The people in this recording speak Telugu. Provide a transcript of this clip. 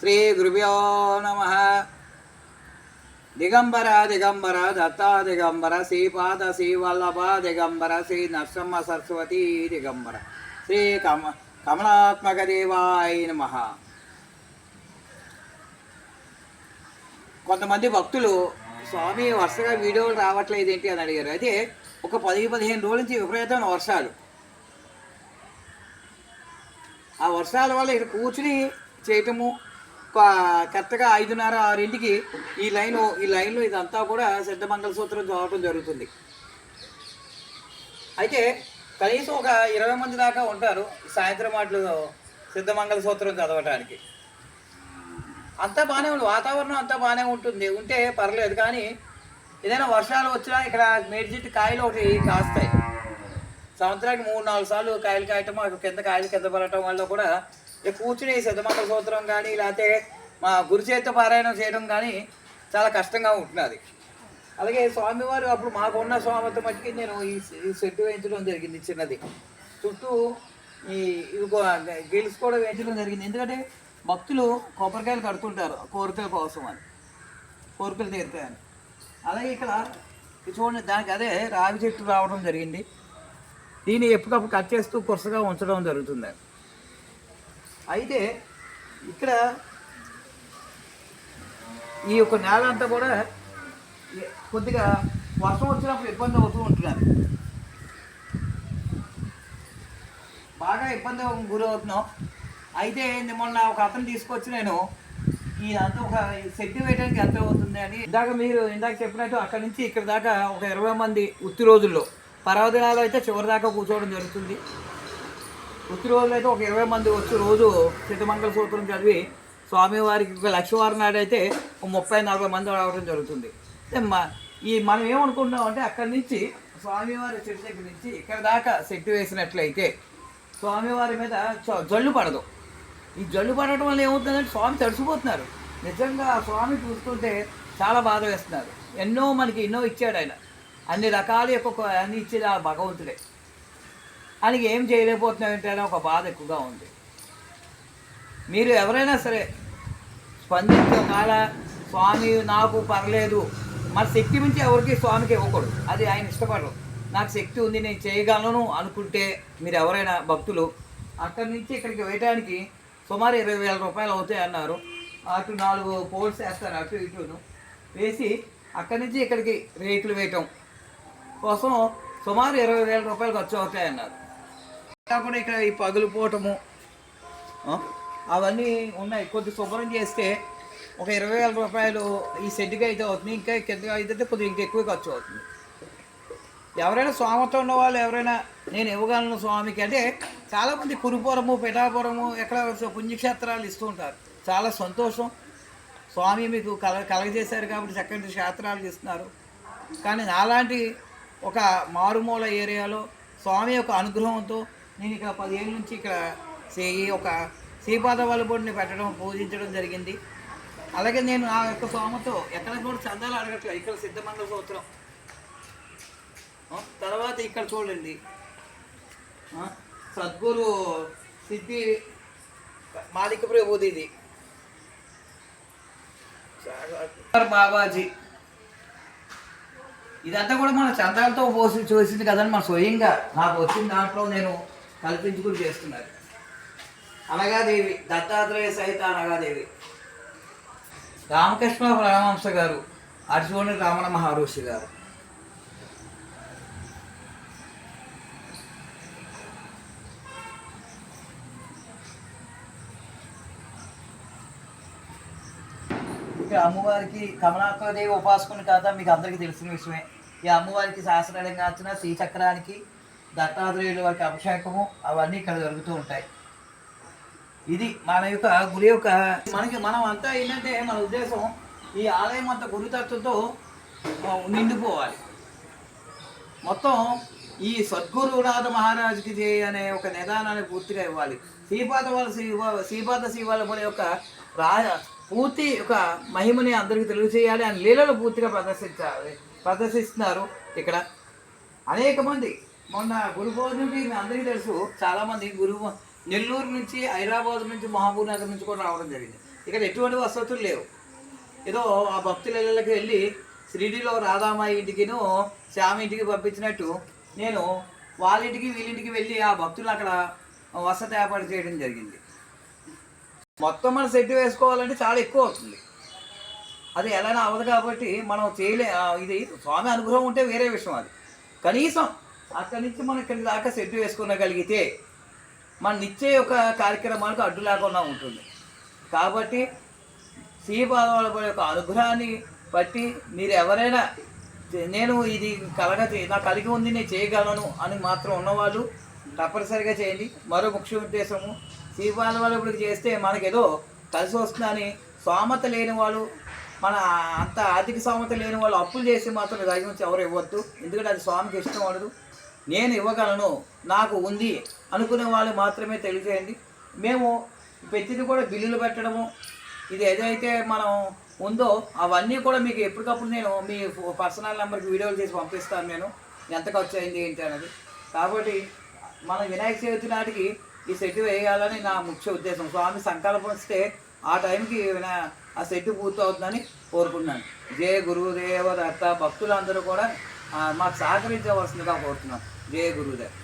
శ్రీ గురుభ్యో నమ దిగంబర దిగంబర దత్తా దిగంబర శ్రీపాద శ్రీవల్లభ దిగంబర శ్రీ నరసింహ సరస్వతి దిగంబర శ్రీ కమ కమలాత్మక దేవాయ నమ కొంతమంది భక్తులు స్వామి వరుసగా వీడియోలు రావట్లేదు ఏంటి? అని అడిగారు. అయితే ఒక పది పదిహేను రోజుల నుంచి విపరీతమైన వర్షాలు. ఆ వర్షాల వల్ల ఇక్కడ కూర్చుని చేయటము కరెక్ట్గా ఐదున్నర ఆరింటికి ఈ లైన్ ఈ లైన్లో ఇదంతా కూడా సిద్ధమంగళ సూత్రం చదవటం జరుగుతుంది. అయితే కనీసం ఒక ఇరవై మంది దాకా ఉంటారు సాయంత్రం మాటలు సిద్ధమంగళ సూత్రం చదవటానికి. అంతా బాగానే ఉంది వాతావరణం అంతా బాగానే ఉంటుంది ఉంటే పర్లేదు కానీ ఏదైనా వర్షాలు వచ్చినా ఇక్కడ మేడి చెట్టు కాయలు ఒకటి కాస్తాయి. సంవత్సరానికి మూడు నాలుగు సార్లు కాయలు కాయటం కింద కాయలు కింద పడటం వల్ల కూడా ఇక కూర్చుని సిద్ధమంగళ సూత్రం కానీ లేకపోతే మా గురుచేత పారాయణం చేయడం కానీ చాలా కష్టంగా ఉంటున్నది. అలాగే స్వామివారు అప్పుడు మాకున్న స్వామితో మట్టుకి నేను ఈ ఈ సెట్టు వేయించడం జరిగింది చిన్నది. చుట్టూ ఈ ఇవి గిల్స్ కూడా వేయించడం జరిగింది. ఎందుకంటే భక్తులు కొబ్బరికాయలు కడుతుంటారు కోరికల కోసం అని. కోరికలు తీరుతాయని. అలాగే ఇక్కడ చూడండి దానికి అదే రావి చెట్టు రావడం జరిగింది. దీన్ని ఎప్పటికప్పుడు కట్ చేస్తూ కొరసగా ఉంచడం జరుగుతుంది అయితే ఇక్కడ ఈ యొక్క నేల అంతా కూడా కొద్దిగా వర్షం వచ్చినప్పుడు ఇబ్బంది అవుతూ ఉంటున్నారు బాగా ఇబ్బంది గురవుతున్నాం. అయితే మొన్న ఒక అతను తీసుకొచ్చి నేను ఇదంతా ఒక సెట్ వేయడానికి ఎంత అవుతుంది అని ఇందాక మీరు ఇందాక చెప్పినట్టు అక్కడి నుంచి ఇక్కడ దాకా ఒక ఇరవై మంది ఉత్తి రోజుల్లో పర్వదినాలు అయితే చివరి దాకా కూర్చోవడం జరుగుతుంది. రోజులు అయితే ఒక ఇరవై మంది వచ్చి రోజు సిద్ధమంగళ సూత్రం చదివి స్వామివారికి ఒక లక్షవారం నాడు అయితే ఒక ముప్పై నలభై మంది రావడం జరుగుతుంది. ఈ మనం ఏమనుకుంటున్నాం అంటే అక్కడి నుంచి స్వామివారి చెట్టు దగ్గర నుంచి ఇక్కడ దాకా సెట్టు వేసినట్లయితే స్వామివారి మీద చ- జల్లు పడదు. ఈ జల్లు పడటం వల్ల ఏమవుతుందంటే స్వామి తడిసిపోతున్నారు. నిజంగా ఆ స్వామి చూస్తుంటే చాలా బాధ వేస్తున్నారు. ఎన్నో మనకి ఎన్నో ఇచ్చాడు ఆయన. అన్ని రకాల యొక్క అన్ని ఇచ్చేది ఆ భగవంతుడే. ఆయనకి ఏం చేయలేకపోతున్నాం ఒక బాధ ఎక్కువగా ఉంది. మీరు ఎవరైనా సరే స్పందించే కాల స్వామి నాకు పర్లేదు. మన శక్తి మించి ఎవరికి స్వామికి ఇవ్వకూడదు. అది ఆయన ఇష్టపడరు. నాకు శక్తి ఉంది నేను చేయగలను అనుకుంటే మీరు ఎవరైనా భక్తులు అక్కడి నుంచి ఇక్కడికి వేయడానికి సుమారు ఇరవై వేల రూపాయలు అవుతాయి అన్నారు. అటు నాలుగు పోల్స్ వేస్తారు అటు ఇటును. వేసి అక్కడి నుంచి ఇక్కడికి రేకులు వేయటం కోసం సుమారు ఇరవై వేల రూపాయలు ఖర్చు అవుతాయి అన్నారు. కాకుండా ఇక్కడ ఈ పగులు పోవటము అవన్నీ ఉన్నాయి. కొద్ది శుభ్రం చేస్తే ఒక ఇరవై వేల రూపాయలు ఈ సెట్కి అయితే అవుతుంది. ఇంకా కింద అయితే కొద్దిగా ఇంకా ఎక్కువ ఖర్చు అవుతుంది. ఎవరైనా స్వామితో ఉన్న వాళ్ళు ఎవరైనా నేను ఇవ్వగలను స్వామికి అంటే చాలామంది కురుపురము పిఠాపురము ఎక్కడ పుణ్యక్షేత్రాలు ఇస్తూ ఉంటారు. చాలా సంతోషం. స్వామి మీకు కల కలగజేశారు కాబట్టి చక్కటి క్షేత్రాలు ఇస్తున్నారు. కానీ నాలాంటి ఒక మారుమూల ఏరియాలో స్వామి యొక్క అనుగ్రహంతో నేను ఇక్కడ పదిహేను నుంచి ఇక్కడ సే ఒక శ్రీపాద వల్లబొడిని పెట్టడం పూజించడం జరిగింది. అలాగే నేను ఆ యొక్క స్వామితో ఎక్కడ కూడా చందాలు అడగట్లేదు. ఇక్కడ సిద్ధమండల సూత్రం. తర్వాత ఇక్కడ చూడండి. సద్గురు సిద్ధి మాలిక ప్రభుదిది. బాబాజీ. ఇదంతా కూడా మన చందాలతో పోసి చూసింది కదండి మన స్వయంగా. నాకు వచ్చిన దాంట్లో నేను కల్పించుకుని చేస్తున్నారు. అనగాదేవి దత్తాత్రేయ సహిత అనగాదేవి. రామకృష్ణ పరమహంస గారు అర్జునుడి రామణ మహర్షి గారు. ఇక అమ్మవారికి కమలాకదేవి ఉపాసకుని కాదా మీకు అందరికీ తెలిసిన విషయమే. ఈ అమ్మవారికి శాస్త్రలింగార్చన శ్రీచక్రానికి దత్తాత్రేయుల వారికి అభిషేకము అవన్నీ ఇక్కడ జరుగుతూ ఉంటాయి. ఇది మన యొక్క గురి యొక్క మనకి మనం అంతా ఏంటంటే మన ఉద్దేశం ఈ ఆలయం అంతా గురుతత్వంతో నిండిపోవాలి. మొత్తం ఈ సద్గురునాథ మహారాజుకి అనే ఒక నిదానాన్ని పూర్తిగా ఇవ్వాలి. శ్రీపాద వాళ్ళ శివ శ్రీపాద శ్రీవాళ్ళ యొక్క రా పూర్తి ఒక మహిమని అందరికీ తెలియజేయాలి అని లీలలు పూర్తిగా ప్రదర్శించాలి ప్రదర్శిస్తున్నారు ఇక్కడ. అనేక మంది మొన్న గురు పౌర్ణమి మీ అందరికీ తెలుసు చాలామంది గురు నెల్లూరు నుంచి హైదరాబాద్ నుంచి మహబూబ్ నగర్ నుంచి కూడా రావడం జరిగింది. ఇక్కడ ఎటువంటి వసతులు లేవు. ఏదో ఆ భక్తుల ఇళ్ళకి వెళ్ళి షిరిడిలో రాధామాయి ఇంటికిను శ్యామ ఇంటికి పంపించినట్టు నేను వాళ్ళ ఇంటికి వీళ్ళింటికి వెళ్ళి ఆ భక్తులు అక్కడ వసతి ఏర్పాటు చేయడం జరిగింది. మొత్తం మనం సెట్ వేసుకోవాలంటే చాలా ఎక్కువ అవుతుంది. అది ఎలా అవ్వదు కాబట్టి మనం చేయలే ఇది స్వామి అనుగ్రహం ఉంటే వేరే విషయం అది. కనీసం అక్కడి నుంచి మనం ఇక్కడి దాకా సెట్ వేసుకోగలిగితే మన నిత్య యొక్క కార్యక్రమాలకు అడ్డు లేకుండా ఉంటుంది. కాబట్టి శ్రీపాదవాళ్ళ యొక్క అనుగ్రహాన్ని బట్టి మీరు ఎవరైనా నేను ఇది కలగ నా కలిగి ఉంది నేను చేయగలను అని మాత్రం ఉన్నవాళ్ళు తప్పనిసరిగా చేయండి. మరో ముఖ్య ఉద్దేశము శ్రీపాద వాళ్ళు ఇప్పుడు చేస్తే మనకేదో కలిసి వస్తుందని స్వామత లేని వాళ్ళు మన అంత ఆర్థిక సామర్థ్యం లేని వాళ్ళు అప్పులు చేసి మాత్రం రాజ్యం ఎవరు ఇవ్వద్దు. ఎందుకంటే అది స్వామికి ఇష్టం ఉండదు. నేను ఇవ్వగలను నాకు ఉంది అనుకునే వాళ్ళు మాత్రమే తెలియజేయండి మేము ప్రతిదీ కూడా బిల్లులు పెట్టడము. ఇది ఏదైతే మనం ఉందో అవన్నీ కూడా మీకు ఎప్పటికప్పుడు నేను మీ పర్సనల్ నెంబర్కి వీడియోలు చేసి పంపిస్తాను నేను. ఎంత ఖర్చు అయింది ఏంటి అనేది. కాబట్టి మన వినాయక చవితి నాటికి ఈ సెట్ వేయాలని నా ముఖ్య ఉద్దేశం. స్వామి సంకల్పం వస్తే ఆ టైంకి వినా- ఆ సెట్ పూర్తవుతుందని కోరుకుంటున్నాను. జయ గురుదేవ దత్త భక్తులందరూ కూడా మాకు సహకరించవలసిందిగా కోరుతున్నాను. జయ గురుదేవ్